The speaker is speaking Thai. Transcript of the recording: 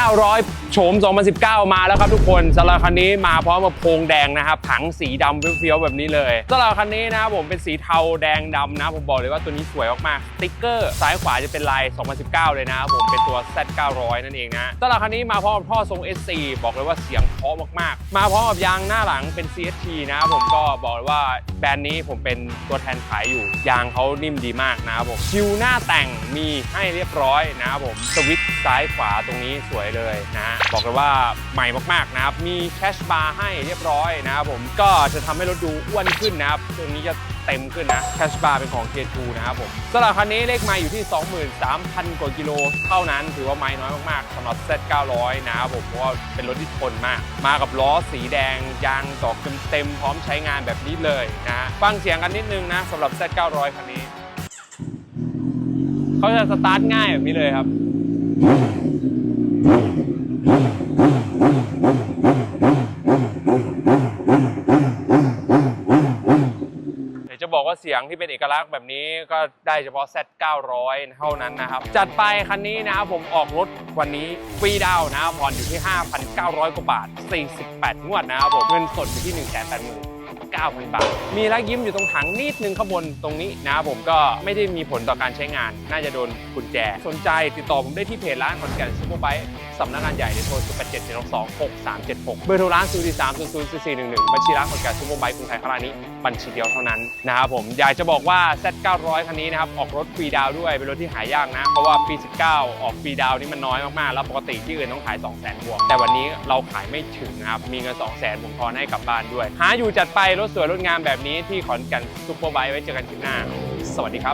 900 โฉม 2019 มาแล้วครับทุกคนสำหรับคันนี้มาพร้อมกับโพงแดงนะครับถังสีดำเฟี้ยวๆแบบนี้เลยสำหรับคันนี้นะผมเป็นสีเทาแดงดำนะ ผมบอกเลยว่าตัวนี้สวยมากๆสติ๊กเกอร์ซ้ายขวาจะเป็นลาย 2019 เลยนะผมเป็นตัว Z 900 นั่นเองนะสำหรับคันนี้มาพร้อมกับท่อทรง SC บอกเลยว่าเสียงเพราะมากๆ มาพร้อมกับยางหน้าหลังเป็น CST นะผมก็บอกเลยว่าแบรนด์นี้ผมเป็นตัวแทนขายอยู่ ยางเขานิ่มดีมากนะครับผมคิวหน้าแต่งมีให้เรียบร้อยนะครับผมสวิตช์ซ้ายขวาตรงนี้สวยเลยนะ บอกเลยว่าใหม่มากๆนะครับ มีแคชบาร์ให้เรียบร้อยนะครับผม ก็จะทำให้รถดูอ้วนขึ้นนะครับ ตรงนี้จะเต็มขึ้นนะแคชบาร์เป็นของ K2 นะครับผมสำหรับคันนี้เลขไมล์อยู่ที่ 23,000 กว่ากิโลเท่านั้น ถือว่าไมล์น้อยมากๆสำหรับ Z900 นะครับผมเพราะว่าเป็นรถที่ทนมาก มากับล้อสีแดง ยางดอกเต็มๆพร้อมใช้งานแบบนี้เลยนะฮะฟังเสียงกันนิดนึงนะสำหรับ Z900 คันนี้เขาจะสตาร์ทง่ายแบบนี้เลยครับ ว่าเสียงที่เป็นเอกลักษณ์แบบนี้ก็ได้เฉพาะ Z 900เท่านั้นนะครับ จัดไปคันนี้นะครับผมออกรถวันนี้ฟรีดาวน์นะครับผ่อนอยู่ที่ 5,900 กว่าบาท 48 งวดนะครับผมเงินสดอยู่ที่ 1 8 0 0 0 0 9,000 บาท มีรักยิ้มอยู่ตรงถังนิดนึงข้างบนตรงนี้นะครับผมก็ไม่ได้มีผลต่อการใช้งาน น่าจะโดนกุญแจ สนใจติดต่อผมได้ที่เพจร้านขอนแก่นซูเปอร์ไบค์สำนักงานใหญ่ในโทร0 8 7 7 2 6 3 7 6 เบอร์โทรร้าน0 3 0 0 4 4 1 1 บัญชีร้านขอนแก่นซูเปอร์ไบค์กรุงไทยคารานี้บัญชีเดียวเท่านั้นนะครับผมอยากจะบอกว่า Z 900 คันนี้นะครับออกรถฟรีดาวด้วยเป็นรถที่หายากนะเพราะว่าปี 19 ออกฟรีดาวน์นี่มันน้อยมากๆแล้วปกติที่อื่นต้องขาย 2 0 0 0 0 0บวกแต่วันนี้เราขายไม่ถึงนะครับมีเงิน 2 0 0 0 0 0ผมทอนให้กลับบ้านด้วย หาอยู่จัดไปรถสวยรถงามแบบนี้ที่ขอนแก่นซุปเปอร์ไบค์ไว้เจอกันคลิปหน้า สวัสดีครับ